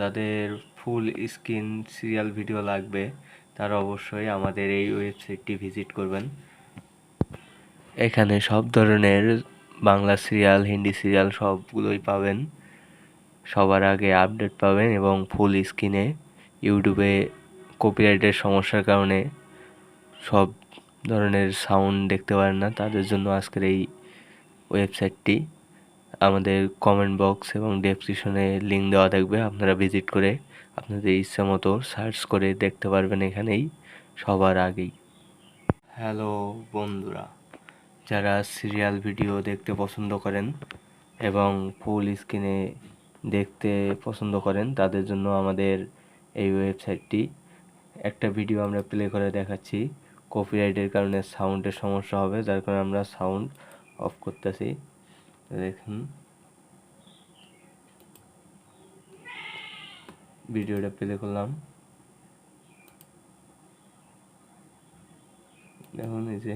যাদের full screen serial video লাগবে, তারা অবশ্যই আমাদের এই ওয়েবসাইটটি ভিজিট করবেন। এখানে সব ধরনের বাংলা সিরিয়াল হিন্দি সিরিয়াল সবগুলোই পাবেন। সবার আগে আপডেট পাবেন এবং ফুল স্ক্রিনে ইউটিউবে কপিরাইটের সমস্যার কারণে সব ধরনের সাউন্ড দেখতে পারেন না। তাদের জন্য আজকের এই ওয়েবসাইটটি আমাদের কমেন্ট বক্স এবং ডেসক্রিপশনে লিঙ্ক দেওয়া থাকবে, আপনারা ভিজিট করে আপনাদের ইচ্ছা মতো সার্চ করে দেখতে পারবেন এখানেই, সবার আগেই। হ্যালো বন্ধুরা, যারা সিরিয়াল ভিডিও দেখতে পছন্দ করেন এবং ফুল স্ক্রিনে দেখতে পছন্দ করেন, তাদের জন্য আমাদের এই ওয়েবসাইটটি একটা ভিডিও আমরা প্লে করে দেখাচ্ছি। কপিরাইটের কারণে সাউন্ডের সমস্যা হবে, যার কারণে আমরা সাউন্ড অফ করতেছি। দেখুন। ভিডিওটা প্লে করলাম। দেখুন এই যে।